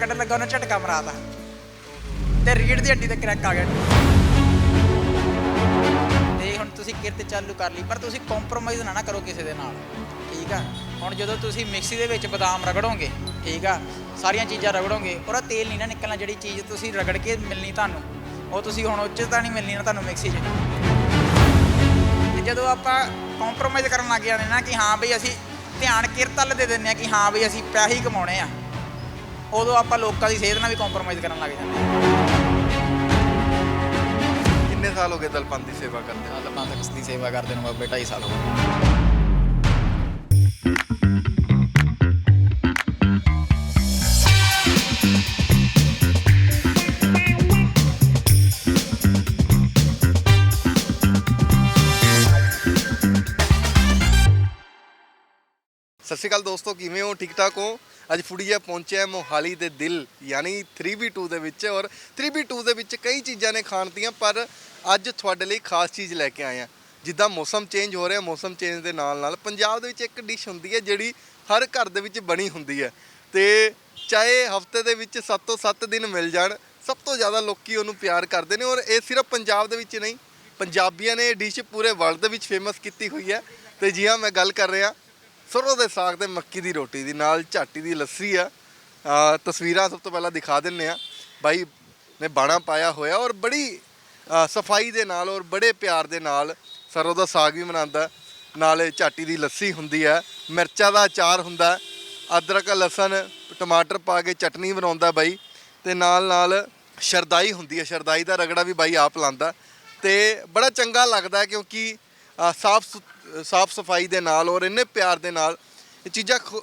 ਕੱਢਣ ਲੱਗਾ, ਉਹਨੇ ਝਟਕਾ ਮਰਾਤਾ। ਤੇ ਰੀੜ ਦੀ ਹੱਡੀ ਤੇ ਕਰੈਕ ਆ ਗਿਆ। ਤੇ ਹੁਣ ਤੁਸੀਂ ਕਿਰਤ ਚਾਲੂ ਕਰ ਲਈ, ਪਰ ਤੁਸੀਂ ਕੰਪਰੋਮਾਈਜ਼ ਨਾ ਨਾ ਕਰੋ ਕਿਸੇ ਦੇ ਨਾਲ, ਠੀਕ ਆ? ਹੁਣ ਜਦੋਂ ਤੁਸੀਂ ਮਿਕਸੀ ਦੇ ਵਿੱਚ ਬਦਾਮ ਰਗੜੋਗੇ, ਠੀਕ ਆ? ਸਾਰੀਆਂ ਚੀਜ਼ਾਂ ਰਗੜੋਗੇ, ਉਹਦਾ ਤੇਲ ਨਹੀਂ ਨਾ ਨਿਕਲਣਾ ਜਿਹੜੀ ਚੀਜ਼ ਤੁਸੀਂ ਰਗੜ ਕੇ ਮਿਲਣੀ ਤੁਹਾਨੂੰ, ਉਹ ਤੁਸੀਂ ਹੁਣ ਉੱਚ ਤਾਂ ਨਹੀਂ ਮਿਲਣੀ ਨਾ ਤੁਹਾਨੂੰ ਮਿਕਸੀ 'ਚ। ਤੇ ਜਦੋਂ ਆਪਾਂ ਕੰਪਰੋਮਾਈਜ਼ ਕਰਨ ਲੱਗ ਜਾਂਦੇ ਨਾ ਕਿ ਹਾਂ ਬਈ ਅਸੀਂ ਧਿਆਨ ਕਿਰਤ ਵੱਲ ਦੇ ਦਿੰਦੇ ਆ ਕਿ ਹਾਂ ਬਈ ਅਸੀਂ ਪੈਸੇ ਹੀ ਕਮਾਉਣੇ ਆ ਉਦੋਂ ਆਪਾਂ ਲੋਕਾਂ ਦੀ ਸਿਹਤ ਨਾਲ ਵੀ ਕੰਪਰੋਮਾਈਜ਼ ਕਰਨ ਲੱਗ ਜਾਂਦੇ ਆ ਕਿੰਨੇ ਸਾਲ ਹੋ ਗਏ ਦਲਪੰਥ ਦੀ ਸੇਵਾ ਕਰਦੇ ਹਾਲ ਪੰਥਕ ਦੀ ਸੇਵਾ ਕਰਦੇ ਨੂੰ ਬਾਬੇ 2.5 ਸਾਲ ਹੋ ਗਏ। ਸਤਿ ਸ਼੍ਰੀ ਅਕਾਲ ਦੋਸਤੋ ਕਿਵੇਂ ਹੋ? ਠੀਕ ਠਾਕ ਹੋ? ਅੱਜ ਫੁੜੀਆ ਪਹੁੰਚਿਆ ਮੋਹਾਲੀ ਦੇ ਦਿਲ, ਯਾਨੀ 3v2 ਦੇ ਵਿੱਚ ਔਰ 3v2 ਦੇ ਵਿੱਚ ਕਈ ਚੀਜ਼ਾਂ ਨੇ ਖਾਣ ਦੀਆਂ ਪਰ ਅੱਜ ਤੁਹਾਡੇ ਲਈ ਖਾਸ ਚੀਜ਼ ਲੈ ਕੇ ਆਏ ਹਾਂ। ਜਿੱਦਾਂ ਮੌਸਮ ਚੇਂਜ ਹੋ ਰਿਹਾ, ਮੌਸਮ ਚੇਂਜ ਦੇ ਨਾਲ ਨਾਲ ਪੰਜਾਬ ਦੇ ਵਿੱਚ ਇੱਕ ਡਿਸ਼ ਹੁੰਦੀ ਹੈ ਜਿਹੜੀ ਹਰ ਘਰ ਦੇ ਵਿੱਚ ਬਣੀ ਹੁੰਦੀ ਹੈ ਤੇ ਚਾਹੇ ਹਫ਼ਤੇ ਦੇ ਵਿੱਚ 7 ਤੋਂ 7 ਦਿਨ ਮਿਲ ਜਾਣ, ਸਭ ਤੋਂ ਜ਼ਿਆਦਾ ਲੋਕੀ ਉਹਨੂੰ ਪਿਆਰ ਕਰਦੇ ਨੇ ਔਰ ਇਹ ਸਿਰਫ ਪੰਜਾਬ ਦੇ ਵਿੱਚ ਨਹੀਂ, ਪੰਜਾਬੀਆਂ ਨੇ ਇਹ ਡਿਸ਼ ਪੂਰੇ ਵਰਲਡ ਦੇ ਵਿੱਚ ਫੇਮਸ ਕੀਤੀ ਹੋਈ ਹੈ। ਤੇ ਜੀ ਹਾਂ, ਮੈਂ ਗੱਲ ਕਰ ਰਿਹਾ ਸਰੋਂ ਦੇ ਸਾਗ ਤੇ ਮੱਕੀ ਦੀ ਰੋਟੀ ਦੀ, ਨਾਲ ਝਾਟੀ ਦੀ ਲੱਸੀ ਆ। ਅਹ ਤਸਵੀਰਾਂ ਸਭ ਤੋਂ ਪਹਿਲਾਂ ਦਿਖਾ ਦਿੰਨੇ ਆ। ਬਾਈ ਨੇ ਬਾਣਾ ਪਾਇਆ ਹੋਇਆ ਔਰ ਬੜੀ, ਅਹ ਸਫ਼ਾਈ ਦੇ ਨਾਲ ਔਰ ਬੜੇ ਪਿਆਰ ਦੇ ਨਾਲ ਸਰੋਂ ਦਾ ਸਾਗ ਵੀ ਬਣਾਉਂਦਾ। ਨਾਲੇ ਝਾਟੀ ਦੀ ਲੱਸੀ ਹੁੰਦੀ ਹੈ ਮਿਰਚਾਂ ਦਾ ਅਚਾਰ ਹੁੰਦਾ। ਅਦਰਕ, ਲਸਣ, ਟਮਾਟਰ ਪਾ ਕੇ ਚਟਨੀ ਬਣਾਉਂਦਾ ਬਾਈ। ਤੇ ਨਾਲ ਨਾਲ ਸ਼ਰਦਾਈ ਹੁੰਦੀ ਹੈ ਸ਼ਰਦਾਈ ਦਾ ਰਗੜਾ ਵੀ ਬਾਈ ਆਪ ਲਾਉਂਦਾ ਤੇ ਬੜਾ ਚੰਗਾ ਲੱਗਦਾ ਕਿਉਂਕਿ ਸਾਫ਼ ਸੁ- ਸਾਫ਼ ਸਫ਼ਾਈ ਦੇ ਨਾਲ ਔਰ ਇੰਨੇ ਪਿਆਰ ਦੇ ਨਾਲ ਇਹ ਚੀਜ਼ਾਂ ਖ-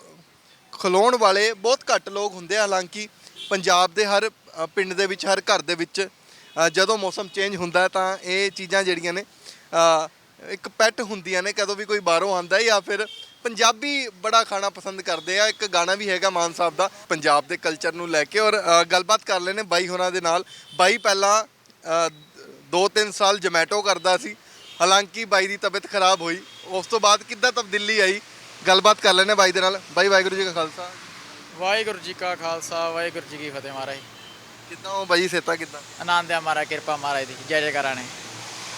ਖਿਲਾਉਣ ਵਾਲੇ ਬਹੁਤ ਘੱਟ ਲੋਕ ਹੁੰਦੇ ਆ। ਹਾਲਾਂਕਿ ਪੰਜਾਬ ਦੇ ਹਰ ਪਿੰਡ ਦੇ ਵਿੱਚ ਹਰ ਘਰ ਦੇ ਵਿੱਚ ਜਦੋਂ ਮੌਸਮ ਚੇਂਜ ਹੁੰਦਾ ਤਾਂ ਇਹ ਚੀਜ਼ਾਂ ਜਿਹੜੀਆਂ ਨੇ ਇੱਕ ਪੈਟ ਹੁੰਦੀਆਂ ਨੇ ਕਦੋਂ ਵੀ ਕੋਈ ਬਾਹਰੋਂ ਆਂਦਾ ਜਾਂ ਫਿਰ ਪੰਜਾਬੀ ਬੜਾ ਖਾਣਾ ਪਸੰਦ ਕਰਦੇ ਆ। ਇੱਕ ਗਾਣਾ ਵੀ ਹੈਗਾ ਮਾਨ ਸਾਹਿਬ ਦਾ ਪੰਜਾਬ ਦੇ ਕਲਚਰ ਨੂੰ ਲੈ ਕੇ ਔਰ ਗੱਲਬਾਤ ਕਰ ਲੈਨੇ ਬਾਈ ਹੋਰਾਂ ਦੇ ਨਾਲ। ਬਾਈ ਪਹਿਲਾਂ ਅ, ਦੋ ਤਿੰਨ ਸਾਲ ਜਮੈਟੋ ਕਰਦਾ ਸੀ। ਹਾਲਾਂਕਿ ਬਾਈ ਦੀ ਤਬੀਅਤ ਖਰਾਬ ਹੋਈ। ਉਸ ਤੋਂ ਬਾਅਦ ਕਿੱਦਾਂ ਤਬਦੀਲੀ ਆਈ? ਗੱਲਬਾਤ ਕਰ ਲੈਨੇ ਬਾਈ ਦੇ ਨਾਲ। ਬਾਈ ਵਾਹਿਗੁਰੂ ਜੀ ਕਾ ਖਾਲਸਾ। ਵਾਹਿਗੁਰੂ ਜੀ ਕਾ ਖਾਲਸਾ ਵਾਹਿਗੁਰੂ ਜੀ ਕੀ ਫਤਿਹ ਮਹਾਰਾਜ। ਕਿੱਦਾਂ ਹੋ ਬਾਈ ਸੇਤਾ ਕਿੱਦਾਂ? ਆਨੰਦ ਆ ਮਹਾਰਾਜ ਕਿਰਪਾ ਮਹਾਰਾਜ ਦੀ। ਜੈ ਜੈਕਾਰਾਂ ਨੇ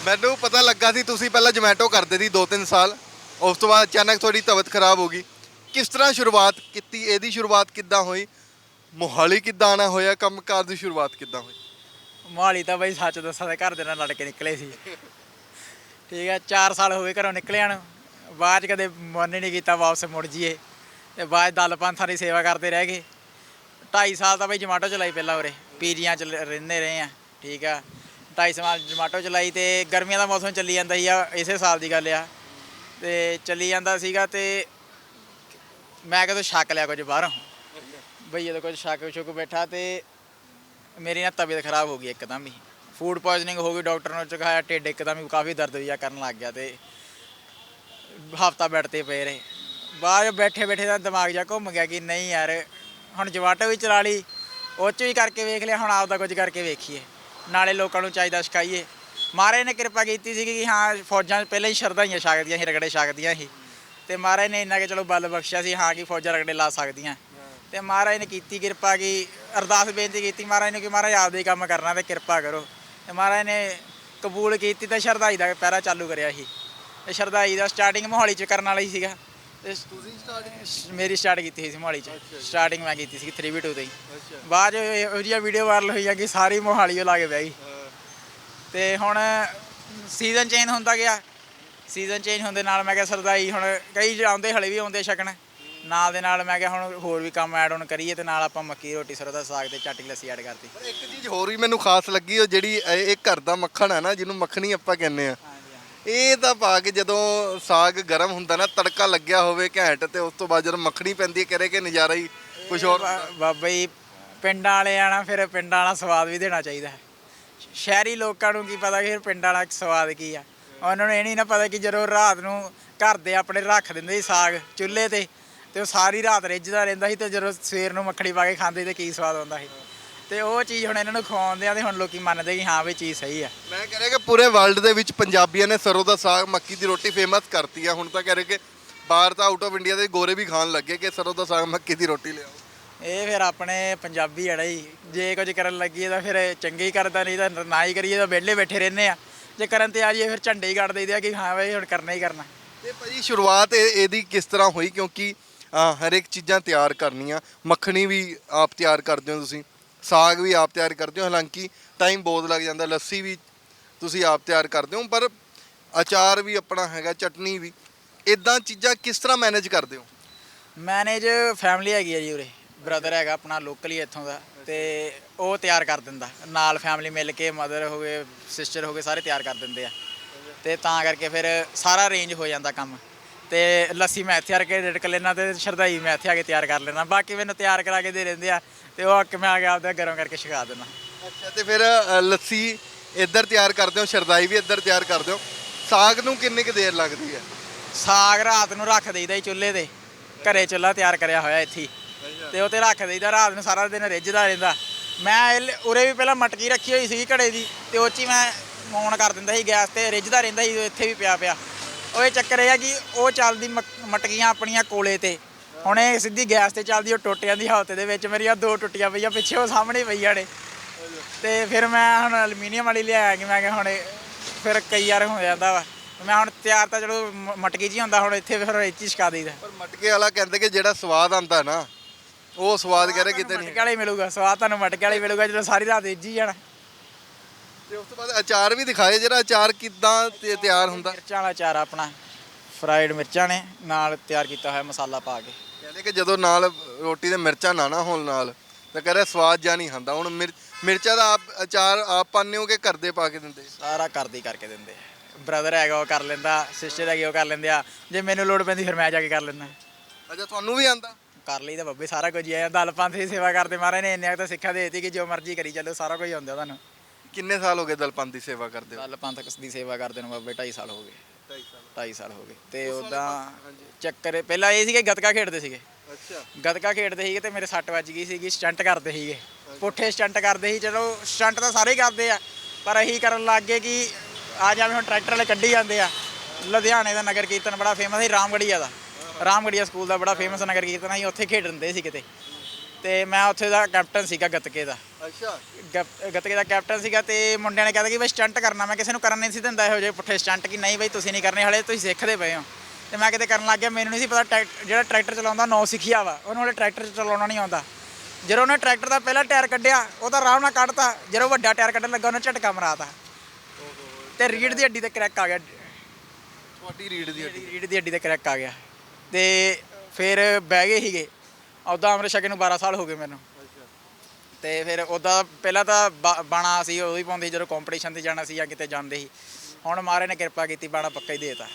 ਮੈਨੂੰ ਪਤਾ ਲੱਗਾ ਸੀ ਤੁਸੀਂ ਪਹਿਲਾਂ ਜਮੈਟੋ ਕਰਦੇ ਸੀ ਦੋ ਤਿੰਨ ਸਾਲ। ਉਸ ਤੋਂ ਬਾਅਦ ਅਚਾਨਕ ਤੁਹਾਡੀ ਤਬੀਅਤ ਖਰਾਬ ਹੋ ਗਈ। ਕਿਸ ਤਰ੍ਹਾਂ ਸ਼ੁਰੂਆਤ ਕੀਤੀ? ਇਹਦੀ ਸ਼ੁਰੂਆਤ ਕਿੱਦਾਂ ਹੋਈ? ਮੋਹਾਲੀ ਕਿੱਦਾਂ ਆਣਾ ਹੋਇਆ? ਕੰਮਕਾਰ ਦੀ ਸ਼ੁਰੂਆਤ ਕਿੱਦਾਂ ਹੋਈ? ਮੋਹਾਲੀ ਤਾਂ ਬਈ ਸੱਚ ਦੱਸਾਂ ਤੇ ਘਰ ਦੇ ਨਾਲ ਲੜ ਕੇ ਨਿਕਲੇ ਸੀ। ਠੀਕ ਹੈ 4 ਸਾਲ ਹੋ ਗਏ ਘਰੋਂ ਨਿਕਲਿਆਂ ਨੂੰ। ਬਾਅਦ 'ਚ ਕਦੇ ਮਨ ਹੀ ਨਹੀਂ ਕੀਤਾ ਵਾਪਸ ਮੁੜ ਜੀਏ ਤੇ ਬਾਅਦ 'ਚ ਦਲ ਪੰਥਾਂ ਦੀ ਸੇਵਾ ਕਰਦੇ ਰਹਿ ਗਏ। 2.5 ਸਾਲ ਤਾਂ ਬਈ ਜਮਾਟੋ ਚਲਾਈ ਪਹਿਲਾਂ ਉਰੇ, ਪੀਜੀਆਂ ਚ ਲ- ਰਹਿੰਦੇ ਰਹੇ ਆ ਠੀਕ ਆ। 2.5 ਸਾਲ ਜਮਾਟੋ ਚਲਾਈ ਤੇ ਗਰਮੀਆਂ ਦਾ ਮੌਸਮ ਚੱਲੀ ਜਾਂਦਾ ਸੀ ਆ ਇਸੇ ਸਾਲ ਦੀ ਗੱਲ ਆ। ਤੇ ਚੱਲੀ ਜਾਂਦਾ ਸੀਗਾ ਤੇ ਮੈਂ ਕਦੋਂ ਛੱਕ ਲਿਆ ਕੁਝ ਬਾਹਰੋਂ। ਬਈ ਜਦੋਂ ਕੁਝ ਛੱਕ ਛੁੱਕ ਬੈਠਾ ਤੇ ਮੇਰੀ ਨਾ ਤਬੀਅਤ ਖਰਾਬ ਹੋ ਗਈ ਇੱਕਦਮ ਹੀ। ਫੂਡ ਪੋਇਜ਼ਨਿੰਗ ਹੋ ਗਈ, ਡਾਕਟਰ ਨੂੰ ਚਖਾਇਆ ਢਿੱਡ ਇੱਕਦਮ ਹੀ ਕਾਫੀ ਦਰਦ ਜਿਹਾ ਕਰਨ ਲੱਗ ਗਿਆ ਤੇ ਹਫਤਾ ਬੈੱਡ ਤੇ ਪਏ ਰਹੇ। ਬਾਹਰ ਬੈਠੇ ਬੈਠੇ ਦਾ ਦਿਮਾਗ ਜਾ ਘੁੰਮ ਗਿਆ ਕਿ ਨਹੀਂ ਯਾਰ, ਹੁਣ ਜਵਾਟੋ ਵੀ ਚਲਾ ਲਈ, ਉਹ 'ਚ ਵੀ ਕਰਕੇ ਵੇਖ ਲਿਆ, ਹੁਣ ਆਪਦਾ ਕੁਝ ਕਰਕੇ ਵੇਖੀਏ। ਨਾਲੇ ਲੋਕਾਂ ਨੂੰ ਚਾਹੀਦਾ ਸਿਖਾਈਏ। ਮਹਾਰਾਜ ਨੇ ਕਿਰਪਾ ਕੀਤੀ ਸੀ ਕਿ ਹਾਂ, ਫੌਜਾਂ ਪਹਿਲਾਂ ਹੀ ਸ਼ਰਧਾਈਆਂ ਛਕਦੀਆਂ ਸੀ, ਰਗੜੇ ਛਕਦੀਆਂ ਸੀ। ਤੇ ਮਹਾਰਾਜ ਨੇ ਇੰਨਾ ਕਿ ਚਲੋ ਬਲ ਬਖਸ਼ਿਆ ਸੀ, ਹਾਂ ਕਿ ਫੌਜਾਂ ਰਗੜੇ ਲਾ ਸਕਦੀਆਂ। ਤੇ ਮਹਾਰਾਜ ਨੇ ਕੀਤੀ ਕਿਰਪਾ ਕਿ ਅਰਦਾਸ ਬੇਨਤੀ ਕੀਤੀ ਮਹਾਰਾਜ ਨੂੰ ਕਿ ਮਹਾਰਾਜ ਆਪਦੇ ਹੀ ਕੰਮ ਕਰਨਾ ਤੇ ਕਿਰਪਾ ਕਰੋ। ਤੇ ਮਹਾਰਾਜ ਨੇ ਕਬੂਲ ਕੀਤੀ ਤੇ ਸ਼ਰਧਾਈ ਦਾ ਪਹਿਰਾ ਚਾਲੂ ਕਰਿਆ ਸੀ। ਤੇ ਸ਼ਰਧਾਈ ਦਾ ਸਟਾਰਟਿੰਗ ਮੋਹਾਲੀ ਚ ਕਰਨ ਵਾਲਾ ਹੀ ਸੀਗਾ। ਤੇ ਤੁਸੀਂ ਸਟਾਰਟ ਮੇਰੀ ਸਟਾਰਟ ਕੀਤੀ ਸੀ ਮੋਹਾਲੀ ਚ। ਸਟਾਰਟਿੰਗ ਮੈਂ ਕੀਤੀ ਸੀ 3v2 ਤੇ ਹੀ। ਅੱਛਾ। ਬਾਅਦ 'ਚ ਇਹੋ ਜਿਹੀਆਂ ਵੀਡੀਓ ਵਾਇਰਲ ਹੋਈਆਂ ਕਿ ਸਾਰੀ ਮੋਹਾਲੀ ਓ ਲਾ ਕੇ ਬਹਿ ਗਈ। ਤੇ ਹੁਣ ਸੀਜ਼ਨ ਚੇਂਜ ਹੁੰਦਾ ਗਿਆ। ਸੀਜ਼ਨ ਚੇਂਜ ਹੁੰਦੇ ਨਾਲ ਮੈਂ ਕਿਹਾ ਸਰਦਾਈ ਹੁਣ ਕਈ ਆਉਂਦੇ ਹਲੇ ਵੀ ਆਉਂਦੇ ਛਕਣ। ਨਾਲ ਦੇ ਨਾਲ ਮੈਂ ਕਿਹਾ ਹੁਣ ਹੋਰ ਵੀ ਕੰਮ ਐਡ ਆਨ ਕਰੀਏ ਤੇ ਨਾਲ ਆਪਾਂ ਮੱਕੀ ਰੋਟੀ ਸਰੋਂ ਦਾ ਸਾਗ ਤੇ ਚਾਟੀ ਲੱਸੀ ਐਡ ਕਰਤੀ। ਪਰ ਇੱਕ ਚੀਜ਼ ਹੋਰ ਵੀ ਮੈਨੂੰ ਖਾਸ ਲੱਗੀ ਉਹ ਜਿਹੜੀ ਇਹ ਇਹ ਘਰ ਦਾ ਮੱਖਣ ਹੈ ਨਾ ਜਿਹਨੂੰ ਮੱਖਣੀ ਆਪਾਂ ਕਹਿੰਦੇ ਆ। ਇਹ ਤਾਂ ਪਾ ਕੇ ਜਦੋਂ ਸਾਗ ਗਰਮ ਹੁੰਦਾ ਨਾ ਤੜਕਾ ਲੱਗਿਆ ਹੋਵੇ ਘੈਂਟ ਤੇ ਉਸ ਤੋਂ ਬਾਅਦ ਜਦੋਂ ਮੱਖਣੀ ਪੈਂਦੀ ਹੈ ਕਰੇ ਕਿ ਨਜ਼ਾਰਾ ਹੀ ਕੁਝ ਹੋਰ। ਬਾ- ਬਾਬਾ ਜੀ ਪਿੰਡਾਂ ਵਾਲੇ ਆਣਾ ਫਿਰ ਪਿੰਡਾਂ ਵਾਲਾ ਸਵਾਦ ਵੀ ਦੇਣਾ ਚਾਹੀਦਾ ਹੈ। ਸ਼ਹਿਰੀ ਲੋਕਾਂ ਨੂੰ ਕੀ ਪਤਾ ਕਿ ਫਿਰ ਪਿੰਡਾਂ ਵਾਲਾ ਸਵਾਦ ਕੀ ਆ। ਉਹਨਾਂ ਨੂੰ ਇਹ ਨਹੀਂ ਨਾ ਪਤਾ ਕਿ ਜਦੋਂ ਰਾਤ ਨੂੰ ਘਰ ਦੇ ਆਪਣੇ ਰੱਖ ਦਿੰਦੇ ਸੀ ਸਾਗ ਚੁੱਲ੍ਹੇ ਤੇ ਤੇ ਉਹ ਸਾਰੀ ਰਾਤ ਰਿੱਝਦਾ ਰਹਿੰਦਾ ਸੀ ਤੇ ਜਦੋਂ ਸਵੇਰ ਨੂੰ ਮੱਖਣੀ ਪਾ ਕੇ ਖਾਂਦੇ ਤੇ ਕੀ ਸਵਾਦ ਆਉਂਦਾ ਸੀ। ਤੇ ਉਹ ਚੀਜ਼ ਹੁਣ ਇਹਨਾਂ ਨੂੰ ਖਵਾਉਂਦੇ ਆ ਤੇ ਹੁਣ ਲੋਕੀ ਮੰਨਦੇ ਕਿ ਹਾਂ ਵੀ ਚੀਜ਼ ਸਹੀ ਆ। ਮੈਂ ਕਹਿ ਰਿਹਾ ਕਿ ਪੂਰੇ ਵਰਲਡ ਦੇ ਵਿੱਚ ਪੰਜਾਬੀਆਂ ਨੇ ਸਰੋਂ ਦਾ ਸਾਗ ਮੱਕੀ ਦੀ ਰੋਟੀ ਫੇਮਸ ਕਰਤੀ ਆ। ਹੁਣ ਤਾਂ ਕਹਿ ਰਹੇ ਕਿ ਬਾਹਰ ਤਾਂ ਆਊਟ ਆਫ ਇੰਡੀਆ ਦੇ ਗੋਰੇ ਵੀ ਖਾਣ ਲੱਗੇ ਕਿ ਸਰੋਂ ਦਾ ਸਾਗ ਮੱਕੀ ਦੀ ਰੋਟੀ ਲਿਆਓ। ਇਹ ਫਿਰ ਆਪਣੇ ਪੰਜਾਬੀ ਆ ਜੀ ਜੇ ਕੁਝ ਕਰਨ ਲੱਗੀਏ ਤਾਂ ਫਿਰ ਚੰਗੇ ਹੀ ਕਰਦਾ ਨਹੀਂ ਤਾਂ ਨਾ ਹੀ ਕਰੀਏ ਤਾਂ ਵਿਹਲੇ ਬੈਠੇ ਰਹਿੰਦੇ ਆ। ਜੇ ਕਰਨ ਤੇ ਆ ਜਾਈਏ ਫਿਰ ਝੰਡੇ ਹੀ ਕੱਢ ਦਈਦੇ ਆ ਕਿ ਹਾਂ ਬਈ ਹੁਣ ਕਰਨਾ ਹੀ ਕਰਨਾ। ਤੇ ਭਾਜੀ ਸ਼ੁਰੂਆਤ ਇਹ- ਇਹਦੀ ਕਿਸ ਤਰ੍ਹਾਂ ਹੋਈ? ਕਿਉਂਕਿ ਅ, ਹਰ ਚੀਜ਼ਾਂ ਤਿਆਰ ਕਰਨੀਆਂ। ਮੱਖਣੀ ਵੀ ਆਪ ਤਿਆਰ ਕਰਦੇ ਹੋ ਤੁਸੀਂ। ਸਾਗ ਵੀ ਆਪ ਤਿਆਰ ਕਰਦੇ ਹੋ ਹਾਲਾਂਕਿ ਟਾਈਮ ਬਹੁਤ ਲੱਗ ਜਾਂਦਾ ਲੱਸੀ ਵੀ ਤੁਸੀਂ ਆਪ ਤਿਆਰ ਕਰਦੇ ਹੋ ਪਰ ਅਚਾਰ ਵੀ ਆਪਣਾ ਹੈਗਾ ਚਟਨੀ ਵੀ। ਇਦਾਂ ਚੀਜ਼ਾਂ ਕਿਸ ਤਰ੍ਹਾਂ ਮੈਨੇਜ ਕਰਦੇ ਹੋ? ਮੈਨੇਜ ਫੈਮਿਲੀ ਹੈਗੀ ਹੈ ਜੀ ਉਰੇ। ਬ੍ਰਦਰ ਹੈਗਾ ਆਪਣਾ ਲੋਕਲ ਹੀ ਇੱਥੋਂ ਦਾ ਤੇ ਉਹ ਤਿਆਰ ਕਰ ਦਿੰਦਾ। ਨਾਲ ਫੈਮਿਲੀ ਮਿਲ ਕੇ ਮਦਰ ਹੋ ਗਏ ਸਿਸਟਰ ਹੋ ਗਏ ਸਾਰੇ ਤਿਆਰ ਕਰ ਦਿੰਦੇ ਆ। ਤੇ ਤਾਂ ਕਰਕੇ ਫਿਰ ਸਾਰਾ ਅਰੇਂਜ ਹੋ ਜਾਂਦਾ ਕੰਮ। ਤੇ ਲੱਸੀ ਮੈਂ ਇੱਥੇ ਆ ਕੇ ਰਿੜਕ ਲੈਣਾ ਤੇ ਸ਼ਰਦਾਈ ਮੈਂ ਇੱਥੇ ਆ ਕੇ ਤਿਆਰ ਕਰ ਲੈਣਾ ਬਾਕੀ ਮੈਨੂੰ ਤਿਆਰ ਕਰਾ ਕੇ ਦੇ ਦਿੰਦੇ ਆ ਤੇ ਉਹ ਅੱਕ ਮੈਂ ਆ ਕੇ ਆਪਦਾ ਗਰਮ ਕਰਕੇ ਛਕਾ ਦਿੰਦਾ। ਅੱਛਾ ਤੇ ਫਿਰ ਅ, ਲੱਸੀ ਇੱਧਰ ਤਿਆਰ ਕਰਦੇ ਹੋ ਸ਼ਰਦਾਈ ਵੀ ਇੱਧਰ ਤਿਆਰ ਕਰਦੇ ਹੋ। ਸਾਗ ਨੂੰ ਕਿੰਨੀ ਕੁ ਦੇਰ ਲੱਗਦੀ ਹੈ? ਸਾਗ ਰਾਤ ਨੂੰ ਰੱਖ ਦੇਈਦਾ ਜੀ ਚੁੱਲ੍ਹੇ ਤੇ। ਘਰੇ ਚੁੱਲ੍ਹਾ ਤਿਆਰ ਕਰਿਆ ਹੋਇਆ ਇੱਥੇ ਹੀ। ਤੇ ਉਹ ਤੇ ਰੱਖ ਦੇਈਦਾ ਰਾਤ ਨੂੰ ਸਾਰਾ ਦਿਨ ਰਿੱਝਦਾ ਰਹਿੰਦਾ। ਮੈਂ ਇਹ ਲ- ਉਰੇ ਵੀ ਪਹਿਲਾਂ ਮਟਕੀ ਰੱਖੀ ਹੋਈ ਸੀ ਘੜੇ ਦੀ ਤੇ ਉਹ 'ਚ ਹੀ ਮੈਂ ਔਨ ਕਰ ਦਿੰਦਾ ਸੀ ਗੈਸ ਤੇ ਰਿੱਝਦਾ ਰਹਿੰਦਾ ਸੀ ਇੱਥੇ ਵੀ ਪਿਆ ਪਿਆ ਉਹ ਇਹ ਚੱਕਰ ਇਹ ਆ ਕਿ ਉਹ ਚੱਲਦੀ ਮਕ- ਮਟਕੀਆਂ ਆਪਣੀਆਂ ਕੋਲੇ ਤੇ। ਹੁਣ ਇਹ ਸਿੱਧੀ ਗੈਸ ਤੇ ਚੱਲਦੀ ਉਹ ਟੁੱਟ ਜਾਂਦੀ ਹਫ਼ਤੇ ਦੇ ਵਿੱਚ। ਮੇਰੀਆਂ ਦੋ ਟੁੱਟੀਆਂ ਪਈਆਂ ਪਿੱਛੇ ਉਹ ਸਾਹਮਣੇ ਪਈਆਂ ਨੇ। ਤੇ ਫਿਰ ਮੈਂ ਹੁਣ ਐਲੂਮੀਨੀਅਮ ਵਾਲੀ ਲਿਆਇਆ ਕਿ ਮੈਂ ਕਿਹਾ ਹੁਣ ਇਹ ਫਿਰ ਕਈ ਵਾਰ ਹੋ ਜਾਂਦਾ ਵਾ। ਮੈਂ ਹੁਣ ਤਿਆਰ ਤਾਂ ਚਲੋ ਮ- ਮਟਕੀ ਜੀ ਹੁੰਦਾ ਹੁਣ ਇੱਥੇ ਫਿਰ ਇੱਥੇ ਹੀ ਛਕਾ ਦਈਦਾ। ਪਰ ਮਟਕੇ ਵਾਲਾ ਕਹਿੰਦੇ ਕਿ ਜਿਹੜਾ ਸਵਾਦ ਆਂਦਾ ਨਾ ਉਹ ਸਵਾਦ ਕਹਿੰਦੇ ਕਿਤੇ ਨਹੀਂ। ਮਟਕੇ ਵਾਲਾ ਮਿਲੂਗਾ ਸਵਾਦ ਤੁਹਾਨੂੰ ਮਟਕੇ ਵਾਲਾ ਮਿਲੂਗਾ ਜਦੋਂ ਸਾਰੀ ਰਾਤ ਇੱਜੀ ਜਾਣਾ। ਤੇ ਉਸ ਤੋਂ ਬਾਅਦ ਅਚਾਰ ਵੀ ਦਿਖਾਏ ਜਿਹੜਾ ਅਚਾਰ ਕਿੱਦਾਂ ਤੇ ਤਿਆਰ ਹੁੰਦਾ? ਮਿਰਚਾਂ ਵਾਲਾ ਚਾਰਾ ਆਪਣਾ ਫਰਾਈਡ ਮਿਰਚਾਂ ਨੇ ਨਾਲ ਤਿਆਰ ਕੀਤਾ ਹੋਇਆ ਮਸਾਲਾ ਪਾ ਕੇ। ਕਹਿੰਦੇ ਕਿ ਜਦੋਂ ਨਾਲ ਰੋਟੀ ਦੇ ਮਿਰਚਾਂ ਨਾ ਨਾ ਹੋਣ ਨਾਲ ਤਾਂ ਕਹਿੰਦੇ ਸਵਾਦ ਜਾਂ ਨਹੀਂ ਖਾਂਦਾ ਹੁਣ ਮਿਰ- ਮਿਰਚਾਂ ਦਾ ਆਪ ਅਚਾਰ ਆਪ ਪਾਉਂਦੇ ਹੋ ਕਿ ਘਰ ਦੇ ਪਾ ਕੇ ਦਿੰਦੇ? ਸਾਰਾ ਕਰਦੀ ਕਰਕੇ ਦਿੰਦੇ ਬ੍ਰਦਰ ਹੈਗਾ ਉਹ ਕਰ ਲੈਂਦਾ ਸਿਸਟਰ ਹੈਗੀ ਉਹ ਕਰ ਲੈਂਦੇ ਆ। ਜੇ ਮੈਨੂੰ ਲੋੜ ਪੈਂਦੀ ਫਿਰ ਮੈਂ ਜਾ ਕੇ ਕਰ ਲੈਂਦਾ। ਅੱਛਾ ਤੁਹਾਨੂੰ ਵੀ ਆਂਦਾ ਕਰ ਲਈਦਾ ਬੱਬੇ ਸਾਰਾ ਕੁਝ ਹੀ ਆ। ਦਲ ਪੰਥ ਦੀ ਸੇਵਾ ਕਰਦੇ ਮਹਾਰਾਜ ਨੇ ਇੰਨੇ ਕੁ ਤਾਂ ਸਿੱਖਿਆ ਦੇ ਦਿੱਤੀ ਕਿ ਜੋ ਮਰਜ਼ੀ ਕਰੀ ਚੱਲੋ ਸਾਰਾ ਕੁਝ ਆਉਂਦਾ ਤੁਹਾਨੂੰ। ਕਿੰਨੇ ਸਾਲ ਹੋ ਗਏ ਦਲਪੰਥ ਦੀ ਸੇਵਾ ਕਰਦੇ ਹੋ? ਦਲ ਪੰਥ ਦੀ ਸੇਵਾ ਕਰਦੇ ਨੂੰ ਬੱਬੇ 2.5 ਸਾਲ ਹੋ ਗਏ। 2.5 ਸਾਲ। 2.5 ਸਾਲ ਹੋ ਗਏ। ਤੇ ਉਦਾਂ ਚੱਕਰ ਪਹਿਲਾਂ ਇਹ ਸੀਗੇ ਗੱਤਕਾ ਖੇਡਦੇ ਸੀਗੇ। ਅੱਛਾ। ਗੱਤਕਾ ਖੇਡਦੇ ਸੀਗੇ ਤੇ ਮੇਰੇ ਸੱਟ ਵੱਜ ਗਈ ਸੀਗੀ ਸਟੰਟ ਕਰਦੇ ਸੀਗੇ। ਪੁੱਠੇ ਸਟੰਟ ਕਰਦੇ ਸੀ ਚਲੋ ਸਟੰਟ ਤਾਂ ਸਾਰੇ ਹੀ ਕਰਦੇ ਆ ਪਰ ਅਸੀਂ ਕਰਨ ਲੱਗ ਗਏ ਕਿ ਆ ਜਾਵੇਂ ਹੁਣ ਟਰੈਕਟਰ ਵਾਲੇ ਕੱਢੀ ਜਾਂਦੇ ਆ। ਲੁਧਿਆਣੇ ਦਾ ਨਗਰ ਕੀਰਤਨ ਬੜਾ ਫੇਮਸ ਸੀ ਰਾਮਗੜੀਆ ਦਾ। ਰਾਮਗੜੀਆ ਸਕੂਲ ਦਾ ਬੜਾ ਫੇਮਸ ਨਗਰ ਕੀਰਤਨ ਅਸੀਂ ਉੱਥੇ ਖੇਡਦੇ ਸੀ ਕਿਤੇ। ਤੇ ਮੈਂ ਉੱਥੇ ਦਾ ਕੈਪਟਨ ਸੀਗਾ ਗੱਤਕੇ ਦਾ। ਅੱਛਾ। ਗੱਤ- ਗੱਤਕੇ ਦਾ ਕੈਪਟਨ ਸੀਗਾ ਤੇ ਮੁੰਡਿਆਂ ਨੇ ਕਹਿੰਦਾ ਕਿ ਬਈ ਸਟੰਟ ਕਰਨਾ। ਮੈਂ ਕਿਸੇ ਨੂੰ ਕਰਨ ਨਹੀਂ ਸੀ ਦਿੰਦਾ ਇਹੋ ਜਿਹੇ ਪੁੱਠੇ ਸਟੰਟ ਕਿ ਨਹੀਂ ਬਈ ਤੁਸੀਂ ਨਹੀਂ ਕਰਨੇ ਹਲੇ ਤੁਸੀਂ ਸਿੱਖਦੇ ਪਏ ਹੋ। ਤੇ ਮੈਂ ਕਿਤੇ ਕਰਨ ਲੱਗ ਗਿਆ ਮੈਨੂੰ ਨਹੀਂ ਸੀ ਪਤਾ ਟਰੈਕ- ਜਿਹੜਾ ਟਰੈਕਟਰ ਚਲਾਉਂਦਾ ਨੌ ਸਿੱਖਿਆ ਵਾ ਉਹਨੂੰ ਹਲੇ ਟਰੈਕਟਰ ਚਲਾਉਣਾ ਨਹੀਂ ਆਉਂਦਾ। ਜਦੋਂ ਉਹਨੇ ਟਰੈਕਟਰ ਦਾ ਪਹਿਲਾ ਟਾਇਰ ਕੱਢਿਆ ਉਹ ਤਾਂ ਆਰਾਮ ਨਾਲ ਕੱਢਤਾ ਜਦੋਂ ਵੱਡਾ ਟਾਇਰ ਕੱਢਣ ਲੱਗਾ ਉਹਨੇ ਝਟਕਾ ਮਰਾਤਾ। ਤੇ ਰੀੜ ਦੀ ਹੱਡੀ ਤੇ ਕਰੈਕ ਆ ਗਿਆ। ਤੁਹਾਡੀ ਰੀੜ ਦੀ ਹੱਡੀ ਰੀੜ ਦੀ ਹੱਡੀ ਤੇ ਕਰੈਕ ਆ ਗਿਆ। ਤੇ ਫਿਰ ਬਹਿ ਗਏ ਸੀਗੇ। ਉਦਾਂ ਅਮਰ ਸ਼ਕੇ ਨੂੰ 12 ਸਾਲ ਹੋ ਗਏ ਮੈਨੂੰ। ਤੇ ਫਿਰ ਉਦਾਂ ਪਹਿਲਾਂ ਤਾਂ ਬਾ- ਬਾਣਾ ਸੀ ਉਹ ਹੀ ਪਾਉਂਦੇ ਸੀ ਜਦੋਂ ਕੰਪੀਟੀਸ਼ਨ ਤੇ ਜਾਣਾ ਸੀ ਜਾਂ ਕਿਤੇ ਜਾਂਦੇ ਸੀ। ਹੁਣ ਮਾਰੇ ਨੇ ਕਿਰਪਾ ਕੀਤੀ ਬਾਣਾ ਪੱਕਾ ਹੀ ਦੇਤਾ।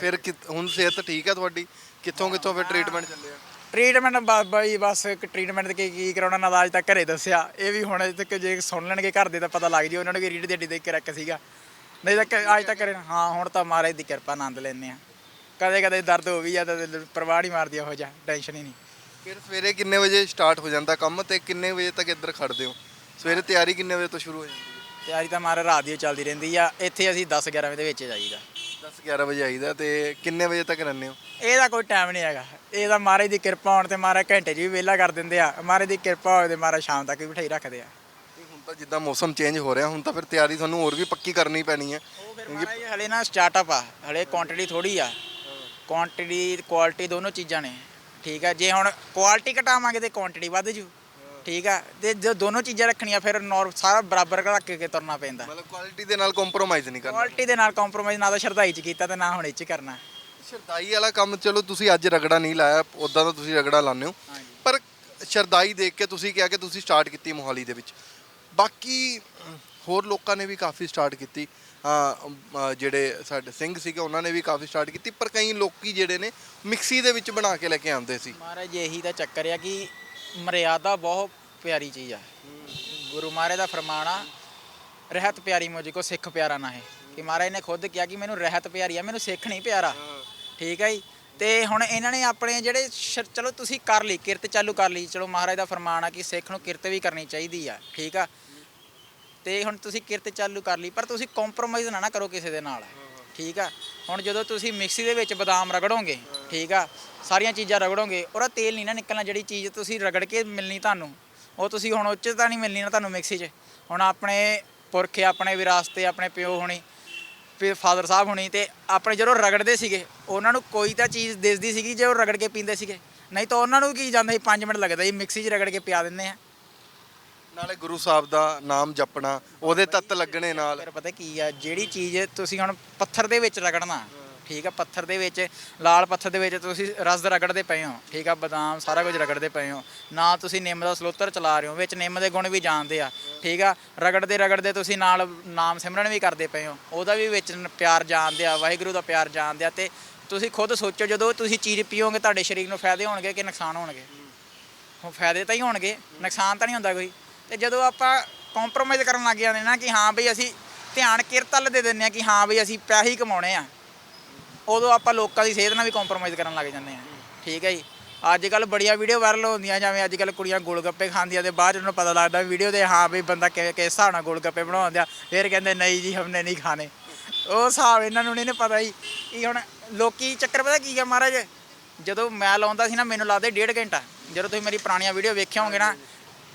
ਫਿਰ ਕਿ- ਹੁਣ ਸਿਹਤ ਠੀਕ ਹੈ ਤੁਹਾਡੀ? ਕਿੱਥੋਂ ਕਿੱਥੋਂ ਫਿਰ ਟ੍ਰੀਟਮੈਂਟ ਚੱਲਿਆ ਟ੍ਰੀਟਮੈਂਟ ਬਾਈ ਬਸ ਟ੍ਰੀਟਮੈਂਟ ਤੇ ਕੀ ਕੀ ਕਰਾਉਣਾ ਨਾ ਇਲਾਜ ਤਾਂ ਘਰੇ ਦੱਸਿਆ। ਇਹ ਵੀ ਹੁਣ ਤੱਕ ਜੇ ਸੁਣ ਲੈਣਗੇ ਘਰ ਦੇ ਤਾਂ ਪਤਾ ਲੱਗ ਜੀ ਉਹਨਾਂ ਨੂੰ ਕਿ ਰੀੜ ਦੀ ਹੱਡੀ ਦੇ ਕਰੈਕ ਸੀਗਾ। ਨਹੀਂ ਤਾਂ ਕ- ਅੱਜ ਤੱਕ ਹਾਂ ਹੁਣ ਤਾਂ ਮਹਾਰਾਜ ਦੀ ਕਿਰਪਾ ਆਨੰਦ ਲੈਂਦੇ ਆ। ਕਦੇ ਕਦੇ ਦਰਦ ਹੋ ਵੀ ਜਾਂਦਾ ਤੇ ਪਰਵਾਹ ਨਹੀਂ ਮਾਰਦੀ ਉਹ ਜਾ ਟੈਨਸ਼ਨ ਹੀ ਨਹੀਂ। ਫਿਰ ਸਵੇਰੇ ਕਿੰਨੇ ਵਜੇ ਸਟਾਰਟ ਹੋ ਜਾਂਦਾ ਕੰਮ ਤੇ ਕਿੰਨੇ ਵਜੇ ਤੱਕ ਇੱਧਰ ਖੜਦੇ ਹੋ? ਸਵੇਰੇ ਤਿਆਰੀ ਕਿੰਨੇ ਵਜੇ ਤੋਂ ਸ਼ੁਰੂ ਹੋ ਜਾਂਦੀ ਹੈ? ਤਿਆਰੀ ਤਾਂ ਮਾਰੇ ਰਾਤ ਦੀ ਓ ਚੱਲਦੀ ਰਹਿੰਦੀ ਆ ਇੱਥੇ ਅਸੀਂ 10 11 ਵਜੇ ਦੇ ਵਿੱਚ ਜਾਈਦਾ। 10 11 ਵਜੇ ਆਈਦਾ ਤੇ ਕਿੰਨੇ ਵਜੇ ਤੱਕ ਰਹਿੰਦੇ ਹੋ? ਇਹਦਾ ਕੋਈ ਟਾਈਮ ਨਹੀਂ ਹੈਗਾ। ਇਹਦਾ ਮਹਾਰਾਜ ਦੀ ਕਿਰਪਾ ਹੋਣ ਤੇ ਮਹਾਰਾਜ ਘੰਟੇ 'ਚ ਵੀ ਵਿਹਲਾ ਕਰ ਦਿੰਦੇ ਆ। ਮਹਾਰਾਜ ਦੀ ਕਿਰਪਾ ਹੋਵੇ ਤੇ ਮਹਾਰਾਜ ਸ਼ਾਮ ਤੱਕ ਵੀ ਬਿਠਾਈ ਰੱਖਦੇ ਆ। ਤੇ ਹੁਣ ਤਾਂ ਜਿੱਦਾਂ ਮੌਸਮ ਚੇਂਜ ਹੋ ਰਿਹਾ ਹੁਣ ਤਾਂ ਫਿਰ ਤਿਆਰੀ ਤੁਹਾਨੂੰ ਹੋਰ ਵੀ ਪੱਕੀ ਕਰਨੀ ਪੈਣੀ ਹੈ। ਉਹ ਫਿਰ ਮਹਾਰਾਜ ਹਲੇ ਨਾ ਸਟਾਰਟਅਪ ਆ ਹਲੇ ਕੁਆਂਟੀਟੀ ਥੋੜੀ ਆ। ਕੁਆਂਟੀਟੀ ਕੁਆਲਿਟੀ ਦੋਨੋਂ ਚੀਜ਼ਾਂ ਨੇ। ਠੀਕ ਆ ਜੇ ਹੁਣ ਕੁਆਲਿਟੀ ਘਟਾਵਾਂਗੇ ਤੇ ਕੁਆਂਟੀਟੀ ਵੱਧ ਜੂ। ਠੀਕ ਆ ਤੇ ਜੇ ਦੋਨੋਂ ਚੀਜ਼ਾਂ ਰੱਖਣੀਆਂ ਫਿਰ ਨੌਰ ਸਾਰਾ ਬਰਾਬਰ ਰੱਖ ਕੇ ਤੁਰਨਾ ਪੈਂਦਾ। ਮਤਲਬ ਕੁਆਲਿਟੀ ਦੇ ਨਾਲ ਕੰਪਰੋਮਾਈਜ਼ ਨਹੀਂ ਕਰਨਾ। ਕੁਆਲਿਟੀ ਦੇ ਨਾਲ ਕੰਪਰੋਮਾਈਜ਼ ਨਾ ਤਾਂ ਸ਼ਰਧਾਈ 'ਚ ਕੀਤਾ ਤੇ ਨਾ ਹੁਣ ਇਹ 'ਚ ਕਰਨਾ। ਸ਼ਰਦਾਈ ਵਾਲਾ ਕੰਮ ਚਲੋ ਤੁਸੀਂ ਅੱਜ ਰਗੜਾ ਨਹੀਂ ਲਾਇਆ ਉਦਾਂ ਤਾਂ ਤੁਸੀਂ ਰਗੜਾ ਲਾਉਂਦੇ ਹੋ। ਪਰ ਸ਼ਰਦਾਈ ਦੇਖ ਕੇ ਤੁਸੀਂ ਕਿਹਾ ਕਿ ਤੁਸੀਂ ਸਟਾਰਟ ਕੀਤੀ ਮੋਹਾਲੀ ਦੇ ਵਿੱਚ। ਬਾਕੀ ਹੋਰ ਲੋਕਾਂ ਨੇ ਵੀ ਕਾਫੀ ਸਟਾਰਟ ਕੀਤੀ। ਜਿਹੜੇ ਸਾਡੇ ਸਿੰਘ ਸੀਗੇ, ਉਹਨਾਂ ਨੇ ਵੀ ਕਾਫੀ ਸਟਾਰਟ ਕੀਤੀ, ਪਰ ਕਈ ਲੋਕੀ ਜਿਹੜੇ ਨੇ ਮਿਕਸੀ ਦੇ ਵਿੱਚ ਬਣਾ ਕੇ ਲੈ ਕੇ ਆਉਂਦੇ ਸੀ। ਮਹਾਰਾਜ, ਇਹੀ ਤਾਂ ਚੱਕਰ ਆ ਕਿ ਮਰਿਆਦਾ ਬਹੁਤ ਪਿਆਰੀ ਚੀਜ਼ ਆ। ਗੁਰੂ ਮਹਾਰਾਜ ਦਾ ਫਰਮਾਨ ਰਹਿਤ ਪਿਆਰੀ ਮੁਝ ਕੋ ਸਿੱਖ ਪਿਆਰਾ ਨਾ ਹੈ ਕਿ ਮਹਾਰਾਜ ਨੇ ਖੁਦ ਕਿਹਾ ਕਿ ਮੈਨੂੰ ਰਹਿਤ ਪਿਆਰੀ ਆ, ਮੈਨੂੰ ਸਿੱਖ ਨਹੀਂ ਪਿਆਰਾ। ਠੀਕ ਹੈ ਜੀ? ਤੇ ਹੁਣ ਇਹਨਾਂ ਨੇ ਆਪਣੇ ਜਿਹੜੇ ਚਲੋ ਤੁਸੀਂ ਕਰ ਲਈ, ਕਿਰਤ ਚਾਲੂ ਕਰ ਲਈ। ਚਲੋ ਮਹਾਰਾਜ ਦਾ ਫਰਮਾਨ ਆ ਕਿ ਸਿੱਖ ਨੂੰ ਕਿਰਤ ਵੀ ਕਰਨੀ ਚਾਹੀਦੀ ਆ। ਠੀਕ ਆ? ਤੇ ਹੁਣ ਤੁਸੀਂ ਕਿਰਤ ਚਾਲੂ ਕਰ ਲਈ, ਪਰ ਤੁਸੀਂ ਕੰਪਰੋਮਾਈਜ਼ ਨਾ ਨਾ ਕਰੋ ਕਿਸੇ ਦੇ ਨਾਲ। ਠੀਕ ਆ? ਹੁਣ ਜਦੋਂ ਤੁਸੀਂ ਮਿਕਸੀ ਦੇ ਵਿੱਚ ਬਦਾਮ ਰਗੜੋਗੇ, ਠੀਕ ਆ? ਸਾਰੀਆਂ ਚੀਜ਼ਾਂ ਰਗੜੋਗੇ, ਉਹਦਾ ਤੇਲ ਨਹੀਂ ਨਾ ਨਿਕਲਣਾ ਜਿਹੜੀ ਚੀਜ਼ ਤੁਸੀਂ ਰਗੜ ਕੇ ਮਿਲਣੀ ਤੁਹਾਨੂੰ। ਉਹ ਤੁਸੀਂ ਹੁਣ ਉੱਚ ਤਾਂ ਨਹੀਂ ਮਿਲਣੀ ਨਾ ਤੁਹਾਨੂੰ ਮਿਕਸੀ 'ਚ। ਹੁਣ ਆਪਣੇ ਪੁਰਖੇ, ਆਪਣੇ ਵਿਰਾਸਤੇ ਆਪਣੇ ਪਿਓ ਹੋਣੀ, ਫਿਰ ਫਾਦਰ ਸਾਹਿਬ ਹੋਣੀ ਤੇ ਆਪਣੇ ਜਦੋਂ ਰਗੜਦੇ ਸੀਗੇ, ਉਹਨਾਂ ਨੂੰ ਕੋਈ ਤਾਂ ਚੀਜ਼ ਦਿਸਦੀ ਸੀਗੀ ਜੇ ਉਹ ਰਗੜ ਕੇ ਪੀਂਦੇ ਸੀਗੇ। ਨਹੀਂ ਤਾਂ ਉਹਨਾਂ ਨੂੰ ਕੀ ਜਾਂਦਾ ਸੀ 5 ਮਿੰਟ ਲੱਗਦਾ ਸੀ, ਮਿਕਸੀ 'ਚ ਰਗੜ ਕੇ ਪਿਆ ਦਿੰਦੇ ਆ। ਨਾਲੇ ਗੁਰੂ ਸਾਹਿਬ ਦਾ ਨਾਮ ਜਪਣਾ, ਉਹਦੇ ਤੱਤ ਲੱਗਣੇ ਨਾਲ। ਫਿਰ ਪਤਾ ਕੀ ਆ, ਜਿਹੜੀ ਚੀਜ਼ ਤੁਸੀਂ ਹੁਣ ਪੱਥਰ ਦੇ ਵਿੱਚ ਰਗੜਨਾ, ਠੀਕ ਆ, ਪੱਥਰ ਦੇ ਵਿੱਚ, ਲਾਲ ਪੱਥਰ ਦੇ ਵਿੱਚ ਤੁਸੀਂ ਰਸ ਰਗੜਦੇ ਪਏ ਹੋ, ਠੀਕ ਆ, ਬਦਾਮ ਸਾਰਾ ਕੁਝ ਰਗੜਦੇ ਪਏ ਹੋ। ਨਾ ਤੁਸੀਂ ਨਿੰਮ ਦਾ ਸਲੋਤਰ ਚਲਾ ਰਹੇ ਹੋ, ਵਿੱਚ ਨਿੰਮ ਦੇ ਗੁਣ ਵੀ ਜਾਣਦੇ ਆ, ਠੀਕ ਆ, ਰਗੜਦੇ ਰਗੜਦੇ ਤੁਸੀਂ ਨਾਲ ਨਾਮ ਸਿਮਰਨ ਵੀ ਕਰਦੇ ਪਏ ਹੋ, ਉਹਦਾ ਵੀ ਵਿੱਚ ਪਿਆਰ ਜਾਣਦੇ ਆ, ਵਾਹਿਗੁਰੂ ਦਾ ਪਿਆਰ ਜਾਣਦੇ ਆ, ਤੇ ਤੁਸੀਂ ਖੁਦ ਸੋਚੋ ਜਦੋਂ ਤੁਸੀਂ ਚੀਜ਼ ਪੀਓਗੇ, ਤੁਹਾਡੇ ਸਰੀਰ ਨੂੰ ਫਾਇਦੇ ਹੋਣਗੇ ਕਿ ਨੁਕਸਾਨ ਹੋਣਗੇ? ਹੁਣ ਫਾਇਦੇ ਤਾਂ ਹੀ ਹੋਣਗੇ, ਨੁਕਸਾਨ ਤਾਂ ਨਹੀਂ ਹੁੰਦਾ ਕੋਈ। ਤੇ ਜਦੋਂ ਆਪਾਂ ਕੰਪਰੋਮਾਈਜ਼ ਕਰਨ ਲੱਗ ਜਾਂਦੇ ਨਾ ਕਿ ਹਾਂ ਬਈ ਅਸੀਂ ਧਿਆਨ ਕਿਰਤਲ ਦੇ ਦਿੰਦੇ ਆ ਕਿ ਹਾਂ ਬਈ ਅਸੀਂ ਪੈਸੇ ਹੀ ਕਮਾਉਣੇ ਆ, ਉਦੋਂ ਆਪਾਂ ਲੋਕਾਂ ਦੀ ਸਿਹਤ ਨਾਲ ਵੀ ਕੰਪਰੋਮਾਈਜ਼ ਕਰਨ ਲੱਗ ਜਾਂਦੇ ਆ ਠੀਕ ਹੈ ਜੀ? ਅੱਜ ਕੱਲ ਬੜੀਆਂ ਵੀਡੀਓ ਵਾਇਰਲ ਹੁੰਦੀਆਂ, ਜਿਵੇਂ ਅੱਜ ਕੱਲ ਕੁੜੀਆਂ ਗੋਲਗੱਪੇ ਖਾਂਦੀਆਂ ਤੇ ਬਾਅਦ 'ਚ ਉਹਨਾਂ ਨੂੰ ਪਤਾ ਲੱਗਦਾ ਵੀਡੀਓ ਦੇ ਹਾਂ ਬਈ ਬੰਦਾ ਕਿਸ ਕਿਸ ਹਿਸਾਬ ਨਾਲ ਗੋਲਗੱਪੇ ਬਣਾਉਂਦੇ ਆ ਫਿਰ ਕਹਿੰਦੇ ਨਹੀਂ ਜੀ, ਹਮਨੇ ਨਹੀਂ ਖਾਣੇ। ਉਹ ਹਿਸਾਬ ਇਹਨਾਂ ਨੂੰ ਨਹੀਂ ਨਾ ਪਤਾ ਜੀ। ਕਿ ਹੁਣ ਲੋਕੀ ਚੱਕਰ ਪਤਾ ਕੀ ਆ ਮਹਾਰਾਜ? ਜਦੋਂ ਮੈਂ ਲਾਉਂਦਾ ਸੀ ਨਾ, ਮੈਨੂੰ ਲੱਗਦਾ ਡੇਢ ਘੰਟਾ। ਜਦੋਂ ਤੁਸੀਂ ਮੇਰੀ ਪੁਰਾਣੀਆਂ ਵੀਡੀਓ ਵੇਖਿਆ ਹੋਗੇ ਨਾ,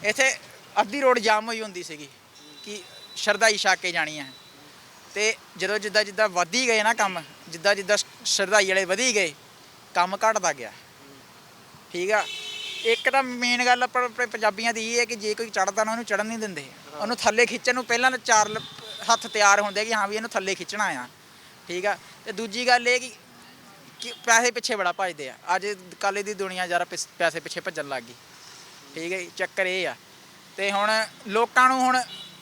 ਇੱਥੇ ਅੱਧੀ ਰੋਡ ਜਾਮ ਹੋਈ ਹੁੰਦੀ ਸੀਗੀ ਕਿ ਸ਼ਰਧਾਈ ਛਕ ਕੇ ਜਾਣੀ ਹੈ ਤੇ ਜਦੋਂ ਜਿੱਦਾਂ ਜਿੱਦਾਂ ਵਧੀ ਗਏ ਨਾ ਕੰਮ, ਜਿੱਦਾਂ ਜਿੱਦਾਂ ਸ਼ਰਧਾਈ ਵਾਲੇ ਵਧੀ ਗਏ, ਕੰਮ ਘਟਦਾ ਗਿਆ। ਠੀਕ ਆ? ਇੱਕ ਤਾਂ ਮੇਨ ਗੱਲ ਆਪਾਂ ਆਪਣੇ ਪੰਜਾਬੀਆਂ ਦੀ ਇਹ ਹੈ ਕਿ ਜੇ ਕੋਈ ਚੜਦਾ ਨਾ ਉਹਨੂੰ ਚੜਨ ਨਹੀਂ ਦਿੰਦੇ। ਉਹਨੂੰ ਥੱਲੇ ਖਿੱਚਣ ਨੂੰ ਪਹਿਲਾਂ ਤਾਂ ਚਾਰ ਹੱਥ ਤਿਆਰ ਹੁੰਦੇ ਕਿ ਹਾਂ ਵੀ ਇਹਨੂੰ ਥੱਲੇ ਖਿੱਚਣਾ ਆ। ਠੀਕ ਆ? ਤੇ ਦੂਜੀ ਗੱਲ ਇਹ ਕਿ ਕਿ ਪੈਸੇ ਪਿੱਛੇ ਬੜਾ ਭੱਜਦੇ ਆ। ਅੱਜ ਕੱਲ੍ਹ ਦੀ ਦੁਨੀਆ ਜ਼ਿਆਦਾ ਪਿਸ- ਪੈਸੇ ਪਿੱਛੇ ਭੱਜਣ ਲੱਗ ਗਈ। ਠੀਕ ਹੈ ਜੀ? ਚੱਕਰ ਇਹ ਆ। ਤੇ ਹੁਣ ਲੋਕਾਂ ਨੂੰ ਹੁਣ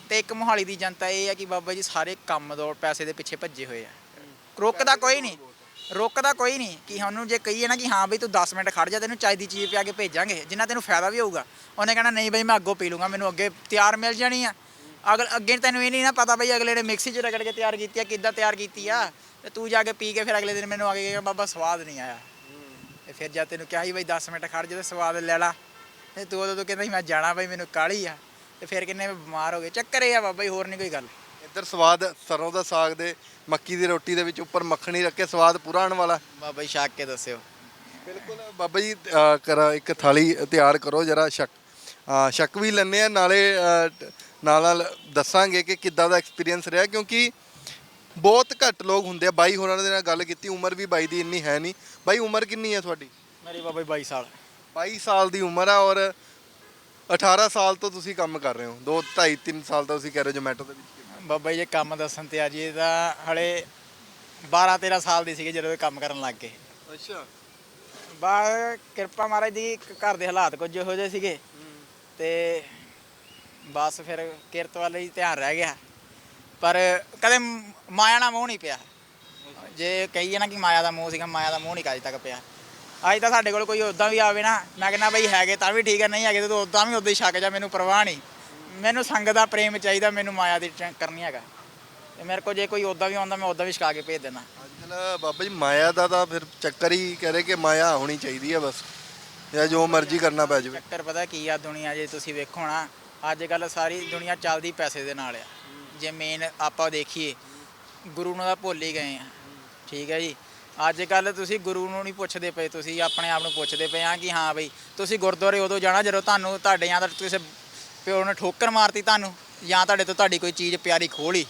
ਤੇ ਇੱਕ ਮੋਹਾਲੀ ਦੀ ਜਨਤਾ ਇਹ ਆ ਕਿ ਬਾਬਾ ਜੀ ਸਾਰੇ ਕੰਮ ਦੌੜ ਪੈਸੇ ਦੇ ਪਿੱਛੇ ਭੱਜੇ ਹੋਏ ਆ। ਰੁਕਦਾ ਕੋਈ ਨਹੀਂ ਰੁਕਦਾ ਕੋਈ ਨਹੀਂ ਕਿ ਸਾਨੂੰ ਜੇ ਕਹੀਏ ਨਾ ਕਿ ਹਾਂ ਬਈ ਤੂੰ 10 ਮਿੰਟ ਖੜ ਜਾ, ਤੈਨੂੰ ਚਾਹੀਦੀ ਚੀਜ਼ ਪਿਆ ਕੇ ਭੇਜਾਂਗੇ, ਜਿੰਨਾ ਤੈਨੂੰ ਫਾਇਦਾ ਵੀ ਹੋਊਗਾ। ਉਹਨੇ ਕਹਿਣਾ, ਨਹੀਂ ਬਈ ਮੈਂ ਅੱਗੋਂ ਪੀ ਲੂੰਗਾ, ਮੈਨੂੰ ਅੱਗੇ ਤਿਆਰ ਮਿਲ ਜਾਣੀ ਆ। ਅਗਲ, ਅੱਗੇ ਤੈਨੂੰ ਇਹ ਨਹੀਂ ਨਾ ਪਤਾ ਬਈ ਅਗਲੇ ਨੇ ਮਿਕਸੀ 'ਚ ਰਗੜ ਕੇ ਤਿਆਰ ਕੀਤੀ ਆ, ਕਿੱਦਾਂ ਤਿਆਰ ਕੀਤੀ ਆ? ਤੇ ਤੂੰ ਜਾ ਕੇ ਪੀ ਕੇ ਫਿਰ ਅਗਲੇ ਦਿਨ ਮੈਨੂੰ ਆ ਕੇ ਕਹੇਗਾ, ਬਾਬਾ ਸਵਾਦ ਨਹੀਂ ਆਇਆ। ਤੇ ਫਿਰ ਜਦ ਤੈਨੂੰ ਕਿਹਾ ਸੀ ਬਈ 10 ਮਿੰਟ ਖੜ ਜਾ ਤੇ ਸਵਾਦ ਲੈ ਲਾ। ਤੇ ਤੂੰ ਉਦੋਂ ਤੋਂ ਕਹਿੰਦਾ ਸੀ ਮੈਂ ਜਾਣਾ ਬਈ ਮੈਨੂੰ ਕਾਹਲੀ ਆ। ਤੇ ਫਿਰ ਕਿੰਨੇ ਬਿਮਾਰ ਹੋ ਗਏ ਚੱਕਰ ਇਹ ਆ ਬਾਬਾ ਜੀ ਹੋਰ ਨਹੀਂ ਕੋਈ ਗੱਲ। ਇੱਧਰ ਸਵਾਦ ਸਰੋਂ ਦਾ ਸਾਗ ਦੇ ਮੱਕੀ ਦੀ ਰੋਟੀ ਦੇ ਵਿੱਚ ਉੱਪਰ ਮੱਖਣੀ ਰੱਖ ਕੇ ਸਵਾਦ ਪੂਰਾ ਆਉਣ ਵਾਲਾ। ਬਾਬਾ ਜੀ ਛੱਕ ਕੇ ਦੱਸਿਓ। ਬਿਲਕੁਲ ਬਾਬਾ ਜੀ ਅ, ਕਰ ਇੱਕ ਥਾਲੀ ਤਿਆਰ ਕਰੋ ਜਰਾ ਸ਼ੱਕ ਅ, ਸ਼ੱਕ ਵੀ ਲੈਣੇ ਆ ਨਾਲੇ ਅ, ਨਾਲ ਨਾਲ ਦੱਸਾਂਗੇ ਕਿ ਕਿੱਦਾਂ ਦਾ ਐਕਸਪੀਰੀਅੰਸ ਰਿਹਾ ਕਿਉਂਕਿ ਬਹੁਤ ਘੱਟ ਲੋਕ ਹੁੰਦੇ ਆ। ਬਾਈ ਹੋਰਾਂ ਦੇ ਨਾਲ ਗੱਲ ਕੀਤੀ ਉਮਰ ਵੀ ਬਾਈ ਦੀ ਇੰਨੀ ਹੈ ਨਹੀਂ। ਬਾਈ ਉਮਰ ਕਿੰਨੀ ਹੈ ਤੁਹਾਡੀ? ਮੇਰੀ ਬਾਬਾ ਜੀ 22 ਸਾਲ। 22 ਸਾਲ ਦੀ ਉਮਰ ਆ ਔਰ 18 ਸਾਲ ਤੋਂ ਤੁਸੀਂ ਕੰਮ ਕਰ ਰਹੇ ਹੋ। 2 2.5 3 ਸਾਲ ਤੋਂ ਤੁਸੀਂ ਕਹਿ ਰਹੇ ਹੋ ਜੋਮੈਟੋ ਦੇ ਵਿੱਚ ਬਾਬਾ ਜੀ ਜੇ ਕੰਮ ਦੱਸਣ ਤੇ ਆ ਜੀ ਤਾਂ ਹਲੇ 12 13 ਸਾਲ ਦੀ ਸੀਗੇ ਜਦੋਂ ਇਹ ਕੰਮ ਕਰਨ ਲੱਗ ਗਏ। ਅੱਛਾ। ਬਾ ਕਿਰਪਾ ਮਹਾਰਾਜ ਦੀ ਘਰ ਦੇ ਹਾਲਾਤ ਕੁਝ ਇਹੋ ਜਿਹੇ ਸੀਗੇ। ਤੇ ਬਸ ਫਿਰ ਕਿਰਤ ਵੱਲ ਹੀ ਧਿਆਨ ਰਹਿ ਗਿਆ। ਪਰ ਕਦੇ ਮਾਇਆ ਨਾਲ ਮੋਹ ਨਹੀਂ ਪਿਆ। ਜੇ ਕਹੀਏ ਨਾ ਕਿ ਮਾਇਆ ਦਾ ਮੋਹ ਸੀਗਾ ਮਾਇਆ ਦਾ ਮੋਹ ਨਹੀਂ ਅਜੇ ਤੱਕ ਪਿਆ। ਅੱਜ ਤਾਂ ਸਾਡੇ ਕੋਲ ਕੋਈ ਉਦਾਂ ਵੀ ਆਵੇ ਨਾ ਮੈਂ ਕਹਿੰਦਾ ਬਈ ਹੈਗੇ ਤਾਂ ਵੀ ਠੀਕ ਹੈ ਨਹੀਂ ਹੈਗੇ ਤਾਂ ਉਦਾਂ ਵੀ ਉਦਾਂ ਹੀ ਛੱਕ ਜਾ ਮੈਨੂੰ ਪਰਵਾਹ ਨਹੀਂ। ਮੈਨੂੰ ਸੰਗ ਦਾ ਪ੍ਰੇਮ ਚਾਹੀਦਾ ਮੈਨੂੰ ਮਾਇਆ ਦੀ ਕਰਨੀ ਹੈਗਾ। ਤੇ ਮੇਰੇ ਕੋਲ ਜੇ ਕੋਈ ਉਦਾਂ ਵੀ ਆਉਂਦਾ ਮੈਂ ਉਦਾਂ ਵੀ ਛਕਾ ਕੇ ਭੇਜ ਦੇਣਾ ਅੱਜ ਕੱਲ੍ਹ ਬਾਬਾ ਜੀ ਮਾਇਆ ਦਾ ਤਾਂ ਫਿਰ ਚੱਕਰ ਹੀ ਕਹ ਰਹੇ ਕਿ ਮਾਇਆ ਹੋਣੀ ਚਾਹੀਦੀ ਹੈ ਬਸ। ਜਾਂ ਜੋ ਮਰਜ਼ੀ ਕਰਨਾ ਪੈ ਜਾਵੇ। ਚੱਕਰ ਪਤਾ ਕੀ ਆ ਦੁਨੀਆ ਜੇ ਤੁਸੀਂ ਵੇਖੋ ਨਾ ਅੱਜ ਕੱਲ ਸਾਰੀ ਦੁਨੀਆ ਚੱਲਦੀ ਪੈਸੇ ਦੇ ਨਾਲ ਆ। ਜੇ ਮੇਨ ਆਪਾਂ ਦੇਖੀਏ ਗੁਰੂ ਨੂੰ ਤਾਂ ਭੁੱਲ ਹੀ ਗਏ ਆ। ਠੀਕ ਹੈ ਜੀ। ਅੱਜ ਕੱਲ ਤੁਸੀਂ ਗੁਰੂ ਨੂੰ ਨਹੀਂ ਪੁੱਛਦੇ ਪਏ, ਤੁਸੀਂ ਆਪਣੇ ਆਪ ਨੂੰ ਪੁੱਛਦੇ ਪਏ ਆ ਕਿ ਹਾਂ ਬਈ, ਤੁਸੀਂ ਗੁਰਦੁਆਰੇ ਉਦੋਂ ਜਾਣਾ ਜਦੋਂ ਤੁਹਾਨੂੰ ਤੁਹਾਡੇ ਜਾਂ ਤਾਂ ਕਿਸੇ ਪਿਓ ਨੇ ਠੋਕਰ ਮਾਰਤੀ ਤੁਹਾਨੂੰ, ਜਾਂ ਤੁਹਾਡੇ ਤੋਂ ਤੁਹਾਡੀ ਕੋਈ ਚੀਜ਼ ਪਿਆਰੀ ਖੋਲੀ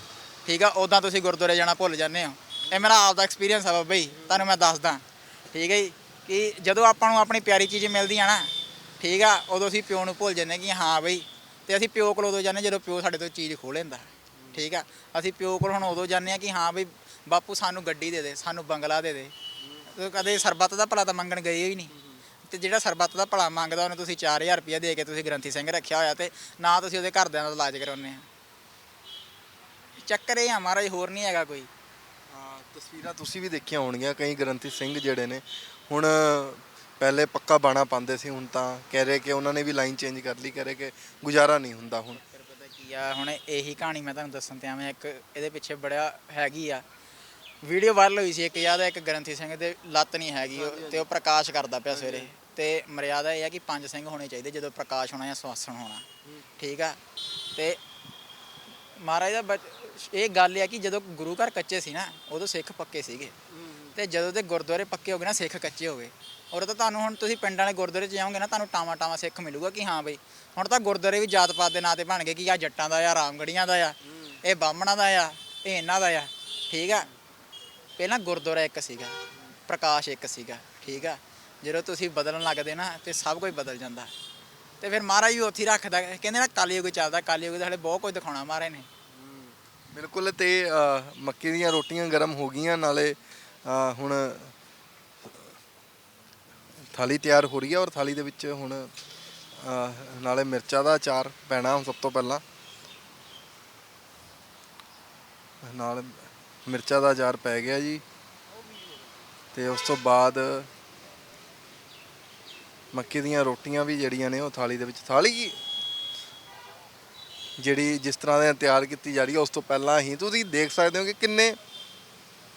ਠੀਕ ਆ, ਉਦਾਂ ਤੁਸੀਂ ਗੁਰਦੁਆਰੇ ਜਾਣਾ ਭੁੱਲ ਜਾਂਦੇ ਹੋ। ਇਹ ਮੇਰਾ ਆਪ ਦਾ ਐਕਸਪੀਰੀਅੰਸ ਆ ਬਾਬਾ ਜੀ, ਤੁਹਾਨੂੰ ਮੈਂ ਦੱਸਦਾ। ਠੀਕ ਹੈ ਜੀ, ਕਿ ਜਦੋਂ ਆਪਾਂ ਨੂੰ ਆਪਣੀ ਪਿਆਰੀ ਚੀਜ਼ ਮਿਲਦੀ ਆ ਨਾ, ਠੀਕ ਆ, ਉਦੋਂ ਅਸੀਂ ਪਿਓ ਨੂੰ ਭੁੱਲ ਜਾਂਦੇ ਕਿ ਹਾਂ ਬਈ, ਤੇ ਅਸੀਂ ਪਿਓ ਕੋਲ ਉਦੋਂ ਜਾਂਦੇ ਜਦੋਂ ਪਿਓ ਸਾਡੇ ਤੋਂ ਚੀਜ਼ ਖੋਹ ਲੈਂਦਾ। ਠੀਕ ਆ, ਅਸੀਂ ਪਿਓ ਕੋਲ ਹੁਣ ਉਦੋਂ ਜਾਂਦੇ ਆ ਕਿ ਹਾਂ ਬਈ ਬਾਪੂ ਸਾਨੂੰ ਗੱਡੀ ਦੇ ਦੇ ਸਾਨੂੰ ਬੰਗਲਾ ਦੇ ਦੇ। ਤੇ ਕਦੇ ਸਰਬੱਤ ਦਾ ਭਲਾ ਤਾਂ ਮੰਗਣ ਗਏ ਹੀ ਨਹੀਂ। ਤੇ ਜਿਹੜਾ ਸਰਬੱਤ ਦਾ ਭਲਾ ਮੰਗਦਾ ਉਹਨੂੰ ਤੁਸੀਂ 4000 ਰੁਪਇਆ ਦੇ ਕੇ ਤੁਸੀਂ ਗ੍ਰੰਥੀ ਸਿੰਘ ਰੱਖਿਆ ਹੋਇਆ ਤੇ ਨਾ ਤੁਸੀਂ ਉਹਦੇ ਘਰਦਿਆਂ ਦਾ ਇਲਾਜ ਕਰਾਉਂਦੇ ਆ। ਚੱਕਰ ਇਹ ਆ ਮਹਾਰਾਜ ਹੋਰ ਨਹੀਂ ਹੈਗਾ ਕੋਈ। ਹਾਂ ਤਸਵੀਰਾਂ ਤੁਸੀਂ ਵੀ ਦੇਖੀਆਂ ਹੋਣਗੀਆਂ ਕਈ ਗ੍ਰੰਥੀ ਸਿੰਘ ਜਿਹੜੇ ਨੇ। ਹੁਣ ਪਹਿਲੇ ਪੱਕਾ ਬਾਣਾ ਪਾਉਂਦੇ ਸੀ ਹੁਣ ਤਾਂ ਕਹਿ ਰਹੇ ਕਿ ਉਹਨਾਂ ਨੇ ਵੀ ਲਾਈਨ ਚੇਂਜ ਕਰ ਲਈ ਕਹਿ ਰਹੇ ਕਿ ਗੁਜ਼ਾਰਾ ਨਹੀਂ ਹੁੰਦਾ ਹੁਣ। ਫਿਰ ਪਤਾ ਕੀ ਆ ਹੁਣ ਇਹੀ ਕਹਾਣੀ ਮੈਂ ਤੁਹਾਨੂੰ ਦੱਸਣ ਤੇ ਆਵੇਂ ਇੱਕ ਇਹਦੇ ਪਿੱਛੇ ਬੜਾ ਹੈਗੀ ਆ। ਵੀਡੀਓ ਵਾਇਰਲ ਹੋਈ ਸੀ ਇੱਕ ਯਾਦ ਹੈ ਇੱਕ ਗ੍ਰੰਥੀ ਸਿੰਘ ਦੇ ਲੱਤ ਨਹੀਂ ਹੈਗੀ ਉਹ- ਤੇ ਉਹ ਪ੍ਰਕਾਸ਼ ਕਰਦਾ ਪਿਆ ਸਵੇਰੇ। ਤੇ ਮਰਿਆਦਾ ਇਹ ਆ ਕਿ ਪੰਜ ਸਿੰਘ ਹੋਣੇ ਚਾਹੀਦੇ ਜਦੋਂ ਪ੍ਰਕਾਸ਼ ਹੋਣਾ ਜਾਂ ਸਵਾਸਣ ਹੋਣਾ। ਠੀਕ ਆ? ਤੇ ਮਹਾਰਾਜ ਦਾ ਬਚ- ਇਹ ਗੱਲ ਹੈ ਕਿ ਜਦੋਂ ਗੁਰੂ ਘਰ ਕੱਚੇ ਸੀ ਨਾ ਉਦੋਂ ਸਿੱਖ ਪੱਕੇ ਸੀਗੇ। ਤੇ ਜਦੋਂ ਤੇ ਗੁਰਦੁਆਰੇ ਪੱਕੇ ਹੋ ਗਏ ਨਾ ਸਿੱਖ ਕੱਚੇ ਹੋ ਗਏ। ਔਰ ਤਾਂ ਤੁਹਾਨੂੰ ਹੁਣ ਤੁਸੀਂ ਪਿੰਡਾਂ ਵਾਲੇ ਗੁਰਦੁਆਰੇ 'ਚ ਜਾਓਗੇ ਨਾ ਤੁਹਾਨੂੰ ਟਾਵਾ ਟਾਵਾ ਸਿੱਖ ਮਿਲੂਗਾ ਕਿ ਹਾਂ ਬਈ ਹੁਣ ਤਾਂ ਗੁਰਦੁਆਰੇ ਵੀ ਜਾਤ ਪਾਤ ਦੇ ਨਾਂ ਤੇ ਬਣ ਗਏ ਕਿ ਆ ਜੱਟਾਂ ਦਾ ਆ ਰਾਮਗੜੀਆਂ ਦਾ ਆ ਇਹ ਬਾਹਮਣਾਂ ਦਾ ਆ ਇਹ ਇਹਨਾਂ ਦਾ ਆ। ਠੀਕ ਆ? ਪਹਿਲਾਂ ਗੁਰਦੁਆਰਾ ਇੱਕ ਸੀਗਾ ਪ੍ਰਕਾਸ਼ ਇੱਕ ਸੀਗਾ ਠੀਕ ਆ? ਜਦੋਂ ਤੁਸੀਂ ਬਦਲਣ ਲੱਗਦੇ ਨਾ ਤੇ ਸਭ ਕੁਝ ਬਦਲ ਜਾਂਦਾ। ਤੇ ਫਿਰ ਮਹਾਰਾਜ ਵੀ ਉੱਥੇ ਹੀ ਰੱਖਦਾ ਕਹਿੰਦੇ ਨਾ ਕਾਲੀ ਕਾਲੀਯੁਗ ਚੱਲਦਾ ਕਾਲੀਯੁਗ ਦਾ ਹਲੇ ਬਹੁਤ ਕੁਝ ਦਿਖਾਉਣਾ ਮਹਾਰਾਜ ਨੇ। ਬਿਲਕੁਲ ਤੇ ਅ, ਮੱਕੀ ਦੀਆਂ ਰੋਟੀਆਂ ਗਰਮ ਹੋ ਗਈਆਂ ਨਾਲੇ ਅ, ਹੁਣ ਥਾਲੀ ਤਿਆਰ ਹੋ ਰਹੀ ਹੈ ਔਰ ਥਾਲੀ ਦੇ ਵਿੱਚ ਹੁਣ ਅ, ਨਾਲੇ ਮਿਰਚਾਂ ਦਾ ਅਚਾਰ ਪੈਣਾ ਹੁਣ ਸਭ ਤੋਂ ਪਹਿਲਾਂ। ਨਾਲ ਮਿਰਚਾਂ ਦਾ ਅਚਾਰ ਪੈ ਗਿਆ ਜੀ। ਤੇ ਉਸ ਤੋਂ ਬਾਅਦ ਮੱਕੀ ਦੀਆਂ ਰੋਟੀਆਂ ਵੀ ਜਿਹੜੀਆਂ ਨੇ ਉਹ ਥਾਲੀ ਦੇ ਵਿੱਚ ਥਾਲੀ ਜਿਹੜੀ ਜਿਸ ਤਰ੍ਹਾਂ ਦੇ ਤਿਆਰ ਕੀਤੀ ਜਾ ਰਹੀ ਹੈ, ਉਸ ਤੋਂ ਪਹਿਲਾਂ ਹੀ ਤੁਸੀਂ ਦੇਖ ਸਕਦੇ ਹੋ ਕਿ ਕਿੰਨੇ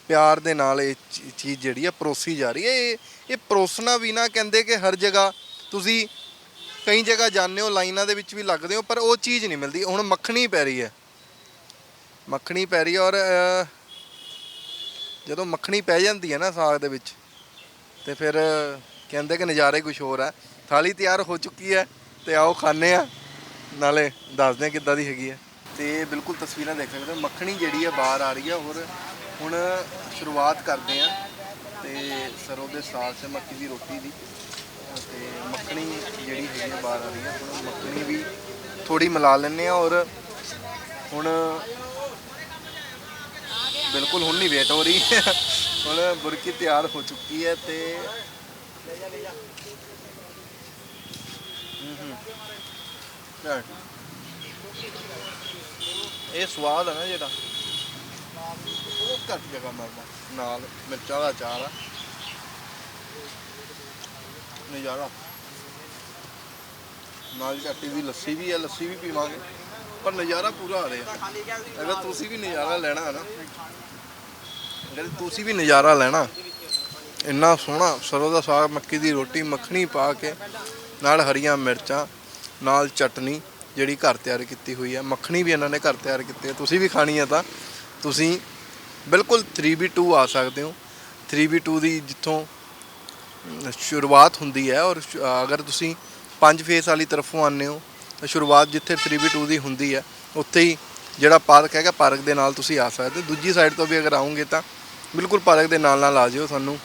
ਪਿਆਰ ਦੇ ਨਾਲ ਇਹ ਚੀਜ਼ ਜਿਹੜੀ ਹੈ ਪਰੋਸੀ ਜਾ ਰਹੀ ਹੈ। ਇਹ ਇਹ ਪਰੋਸਣਾ ਵੀ ਨਾ ਕਹਿੰਦੇ ਕਿ ਹਰ ਜਗ੍ਹਾ ਤੁਸੀਂ ਕਈ ਜਗ੍ਹਾ ਜਾਂਦੇ ਹੋ, ਲਾਈਨਾਂ ਦੇ ਵਿੱਚ ਵੀ ਲੱਗਦੇ ਹੋ, ਪਰ ਉਹ ਚੀਜ਼ ਨਹੀਂ ਮਿਲਦੀ। ਹੁਣ ਮੱਖਣੀ ਪੈ ਰਹੀ ਹੈ। ਮੱਖਣੀ ਪੈ ਰਹੀ ਹੈ ਔਰ ਜਦੋਂ ਮੱਖਣੀ ਪੈ ਜਾਂਦੀ ਹੈ ਨਾ ਸਾਗ ਦੇ ਵਿੱਚ, ਤੇ ਫਿਰ ਕਹਿੰਦੇ ਕਿ ਨਜ਼ਾਰੇ ਕੁਝ ਹੋਰ ਹੈ ਥਾਲੀ ਤਿਆਰ ਹੋ ਚੁੱਕੀ ਹੈ ਤੇ ਆਓ ਖਾਣੇ ਆ ਨਾਲੇ ਦੱਸਦੇ ਆ ਕਿੱਦਾਂ ਦੀ ਹੈਗੀ ਹੈ। ਤੇ ਬਿਲਕੁਲ ਤਸਵੀਰਾਂ ਦੇਖ ਸਕਦੇ ਹੋ। ਮੱਖਣੀ ਜਿਹੜੀ ਹੈ ਬਾਹਰ ਆ ਰਹੀ ਹੈ ਔਰ ਹੁਣ ਸ਼ੁਰੂਆਤ ਕਰਦੇ ਆ ਤੇ ਸਰੋਂ ਦੇ ਸਾਗ ਤੇ ਮੱਕੀ ਦੀ ਰੋਟੀ ਦੀ। ਤੇ ਮੱਖਣੀ ਜਿਹੜੀ ਹੈਗੀ ਹੈ ਬਾਹਰ ਆ ਰਹੀ ਹੈ। ਹੁਣ ਮੱਖਣੀ ਵੀ ਥੋੜੀ ਮਿਲਾ ਲੈਂਦੇ ਆ ਔਰ ਹੁਣ ਬਿਲਕੁਲ ਹੁਣ ਨਹੀਂ ਵੇਟ ਹੋ ਰਹੀ। ਹੁਣ ਬੁਰਕੀ ਤਿਆਰ ਹੋ ਚੁੱਕੀ ਹੈ ਤੇ ਇਹ ਸਵਾਦ ਹੈ ਨਾ ਜਿਹੜਾ। ਉਹ ਘੱਟ ਜਗ੍ਹਾ ਮਰਦਾ ਨਾਲ ਮਿਰਚਾਂ ਦਾ ਚਾਰ ਆ। ਨਜ਼ਾਰਾ। ਨਾਲ ਚੱਟੀ ਦੀ ਲੱਸੀ ਵੀ ਹੈ ਲੱਸੀ ਵੀ ਪੀਵਾਂਗੇ। ਪਰ ਨਜ਼ਾਰਾ ਪੂਰਾ ਆ ਰਿਹਾ। ਅਗਰ ਤੁਸੀਂ ਵੀ ਨਜ਼ਾਰਾ ਲੈਣਾ ਹੈ ਨਾ, ਅਗਰ ਤੁਸੀਂ ਵੀ ਨਜ਼ਾਰਾ ਲੈਣਾ, ਇੰਨਾ ਸੋਹਣਾ ਸਰੋਂ ਦਾ ਸਾਗ, ਮੱਕੀ ਦੀ ਰੋਟੀ, ਮੱਖਣੀ ਪਾ ਕੇ, ਨਾਲ ਹਰੀਆਂ ਮਿਰਚਾਂ, ਨਾਲ ਚਟਨੀ ਜਿਹੜੀ ਘਰ ਤਿਆਰ ਕੀਤੀ ਹੋਈ ਹੈ। ਮੱਖਣੀ ਵੀ ਇਹਨਾਂ ਨੇ ਘਰ ਤਿਆਰ ਕੀਤੀ ਹੈ। ਤੁਸੀਂ ਵੀ ਖਾਣੀ ਹੈ ਤਾਂ ਤੁਸੀਂ ਬਿਲਕੁਲ 3B2 ਆ ਸਕਦੇ ਹੋ। 3B2 ਦੀ ਜਿੱਥੋਂ ਸ਼ੁਰੂਆਤ ਹੁੰਦੀ ਹੈ ਔਰ ਅਗਰ ਤੁਸੀਂ ਪੰਜ ਫੇਸ ਵਾਲੀ ਤਰਫੋਂ ਆਉਂਦੇ ਹੋ ਸ਼ੁਰੂਆਤ ਜਿੱਥੇ 3B2 ਦੀ ਹੁੰਦੀ ਹੈ ਉੱਥੇ ਹੀ ਜਿਹੜਾ ਪਾਰਕ ਹੈਗਾ ਪਾਰਕ ਦੇ ਨਾਲ ਤੁਸੀਂ ਆ ਸਕਦੇ ਹੋ। ਦੂਜੀ ਸਾਈਡ ਤੋਂ ਵੀ ਅਗਰ ਆਉਂਗੇ ਤਾਂ ਬਿਲਕੁਲ ਪਾਰਕ ਦੇ ਨਾਲ ਨਾਲ ਆ ਜਿਓ ਸਾਨੂੰ।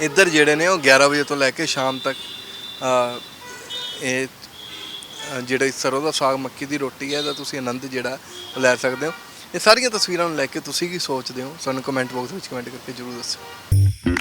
ਇੱਧਰ ਜਿਹੜੇ ਨੇ ਉਹ 11 ਵਜੇ ਤੋਂ ਲੈ ਕੇ ਸ਼ਾਮ ਤੱਕ ਇਹ ਅ, ਜਿਹੜੇ ਸਰੋਂ ਦਾ ਸਾਗ ਮੱਕੀ ਦੀ ਰੋਟੀ ਹੈ ਦਾ ਤੁਸੀਂ ਆਨੰਦ ਜਿਹੜਾ ਲੈ ਸਕਦੇ ਹੋ। ਇਹ ਸਾਰੀਆਂ ਤਸਵੀਰਾਂ ਨੂੰ ਲੈ ਕੇ ਤੁਸੀਂ ਕੀ ਸੋਚਦੇ ਹੋ? ਸਾਨੂੰ ਕਮੈਂਟ ਬਾਕਸ ਵਿੱਚ ਕਮੈਂਟ ਕਰਕੇ ਜਰੂਰ ਦੱਸੋ